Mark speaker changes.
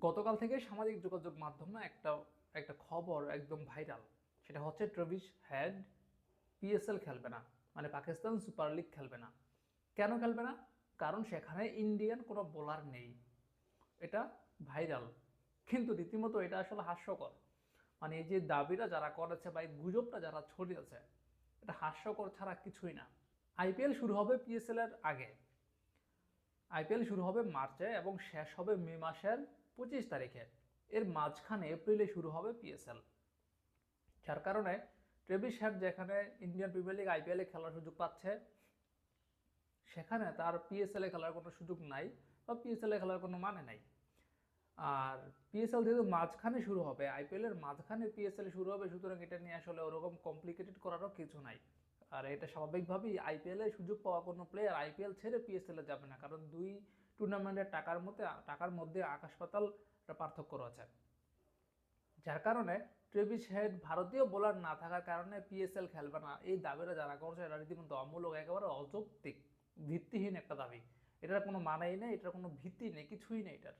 Speaker 1: গতকাল থেকে সামাজিক যোগাযোগ মাধ্যমে একটা একটা খবর একদম ভাইরাল। সেটা হচ্ছে ট্রেভিস হেড পিএসএল খেলবে না মানে পাকিস্তান সুপার লিগ খেলবে না। কেন খেলবে না? কারণ সেখানে ইন্ডিয়ান কোনো বোলার নেই। এটা ভাইরাল। কিন্তু রীতিমতো এটা আসলে হাস্যকর। মানে এই যে দাবিটা যারা করেছে বা এই গুজবটা যারা ছড়িয়েছে, এটা হাস্যকর ছাড়া কিছুই না। আইপিএল শুরু হবে পিএসএল এর আগে। আইপিএল শুরু হবে মার্চে এবং শেষ হবে মে মাসের পঁচিশ তারিখে। এর মাঝখানে এপ্রিলে শুরু হবে পিএসএল যার কারণে ট্রেভিস হেড যেখানে ইন্ডিয়ান প্রিমিয়ার লিগ আইপিএলে খেলার সুযোগ পাচ্ছে, সেখানে তার পিএসএলে খেলার কোনো সুযোগ নাই বা পিএসএলে খেলার কোনো মানে নাই। আর পিএসএল যেহেতু মাঝখানে শুরু হবে, আইপিএল এর মাঝখানে পিএসএল শুরু হবে, সুতরাং এটা নিয়ে আসলে ওরকম কমপ্লিকেটেড করারও কিছু নাই। আর এটা স্বাভাবিকভাবেই আইপিএল সুযোগ পাওয়া কোনো প্লেয়ার আইপিএল ছেড়ে পিএসএল যাবে না। কারণ দুই টুর্নামেন্টের টাকার মধ্যে টাকার মধ্যে আকাশ পাতাল পার্থক্য রয়েছে। যার কারণে ট্রেভিস হেড ভারতীয় বোলার না থাকার কারণে পিএসএল খেলবে না। এই দাবিটা যারা করছে এটা রীতিমতো অমূলক, একেবারে অযৌক্তিক, ভিত্তিহীন একটা দাবি। এটার কোনো মানেই নেই, এটার কোনো ভিত্তি নেই, কিছুই নেই এটার।